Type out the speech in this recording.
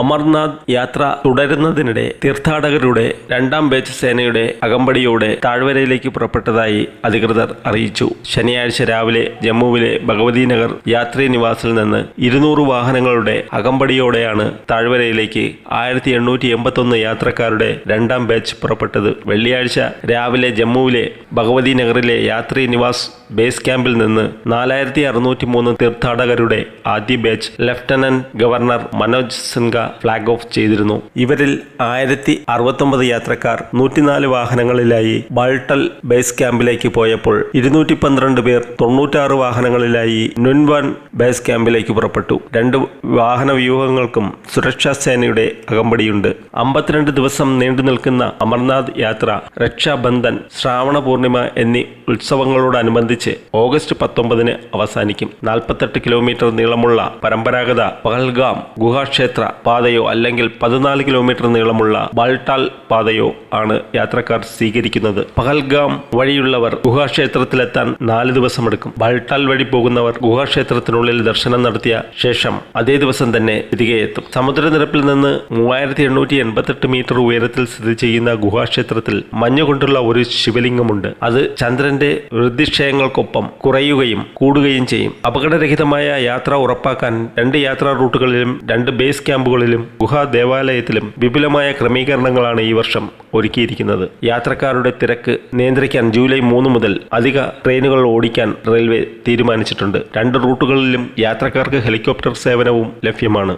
അമർനാഥ് യാത്ര തുടരുന്നതിനിടെ തീർത്ഥാടകരുടെ രണ്ടാം ബാച്ച് സേനയുടെ അകമ്പടിയോടെ താഴ്വരയിലേക്ക് പുറപ്പെട്ടതായി അധികൃതർ അറിയിച്ചു. ശനിയാഴ്ച രാവിലെ ജമ്മുവിലെ ഭഗവതി നഗർ യാത്രീ നിവാസിൽ നിന്ന് ഇരുന്നൂറ് വാഹനങ്ങളുടെ അകമ്പടിയോടെയാണ് താഴ്വരയിലേക്ക് ആയിരത്തി എണ്ണൂറ്റി എൺപത്തൊന്ന് യാത്രക്കാരുടെ രണ്ടാം ബാച്ച് പുറപ്പെട്ടത്. വെള്ളിയാഴ്ച രാവിലെ ജമ്മുവിലെ ഭഗവതി നഗറിലെ യാത്രീ നിവാസ് ബേസ് ക്യാമ്പിൽ നിന്ന് നാലായിരത്തി അറുന്നൂറ്റി മൂന്ന് തീർത്ഥാടകരുടെ ആദ്യ batch lieutenant governor Manoj Sinha flag off ചെയ്തിരുന്നു. ഇവരിൽ ആയിരത്തി അറുപത്തൊമ്പത് യാത്രക്കാർ നൂറ്റിനാല് വാഹനങ്ങളിലായി ബാൾട്ടൽ ബേസ് ക്യാമ്പിലേക്ക് പോയപ്പോൾ ഇരുന്നൂറ്റി പന്ത്രണ്ട് പേർ തൊണ്ണൂറ്റാറ് വാഹനങ്ങളിലായി നുൻവൻ ബേസ് ക്യാമ്പിലേക്ക് പുറപ്പെട്ടു. രണ്ട് വാഹന വ്യൂഹങ്ങൾക്കും സുരക്ഷാ സേനയുടെ അകമ്പടിയുണ്ട്. അമ്പത്തിരണ്ട് ദിവസം നീണ്ടു നിൽക്കുന്ന അമർനാഥ് യാത്ര രക്ഷാബന്ധൻ ശ്രാവണ പൂർണിമ എന്നീ ഉത്സവങ്ങളോടനുബന്ധിച്ച് ഓഗസ്റ്റ് പത്തൊമ്പതിന് അവസാനിക്കും. നാൽപ്പത്തെട്ട് കിലോമീറ്റർ നീളമുള്ള പരമ്പരാഗത പഹൽഗാം ഗുഹാക്ഷേത്ര പാതയോ അല്ലെങ്കിൽ പതിനാല് കിലോമീറ്റർ നീളമുള്ള ബാൾട്ടാൽ പാതയോ ആണ് യാത്രക്കാർ സ്വീകരിക്കുന്നത്. പഹൽഗാം വഴിയുള്ളവർ ഗുഹാക്ഷേത്രത്തിലെത്താൻ നാല് ദിവസമെടുക്കും. ബാൾട്ടാൽ വഴി പോകുന്നവർ ഗുഹാക്ഷേത്രത്തിനുള്ളിൽ ദർശനം നടത്തിയ ശേഷം അതേ ദിവസം തന്നെ തിരികെ എത്തും. സമുദ്രനിരപ്പിൽ നിന്ന് മൂവായിരത്തി എണ്ണൂറ്റി എൺപത്തെട്ട് മീറ്റർ ഉയരത്തിൽ സ്ഥിതി ചെയ്യുന്ന ഗുഹാക്ഷേത്രത്തിൽ മഞ്ഞുകൊണ്ടുള്ള ഒരു ശിവലിംഗമുണ്ട്. അത് ചന്ദ്രന്റെ വൃദ്ധിക്ഷയങ്ങൾക്കൊപ്പം കുറയുകയും കൂടുകയും ചെയ്യും. അപകടരഹിതമായ യാത്ര ഉറപ്പാക്കാൻ രണ്ട് യാത്രാ റൂട്ടുകളിലും രണ്ട് ബേസ് ക്യാമ്പുകളിലും ഗുഹാ ദേവാലയത്തിലും വിപുലമായ ക്രമീകരണങ്ങളാണ് ഈ വർഷം ഒരുക്കിയിരിക്കുന്നത്. യാത്രക്കാരുടെ തിരക്ക് നിയന്ത്രിക്കാൻ ജൂലൈ മൂന്ന് മുതൽ അധിക ട്രെയിനുകൾ ഓടിക്കാൻ റെയിൽവേ തീരുമാനിച്ചിട്ടുണ്ട്. രണ്ട് റൂട്ടുകളിലും യാത്രക്കാർക്ക് ഹെലികോപ്റ്റർ സേവനവും ലഭ്യമാണ്.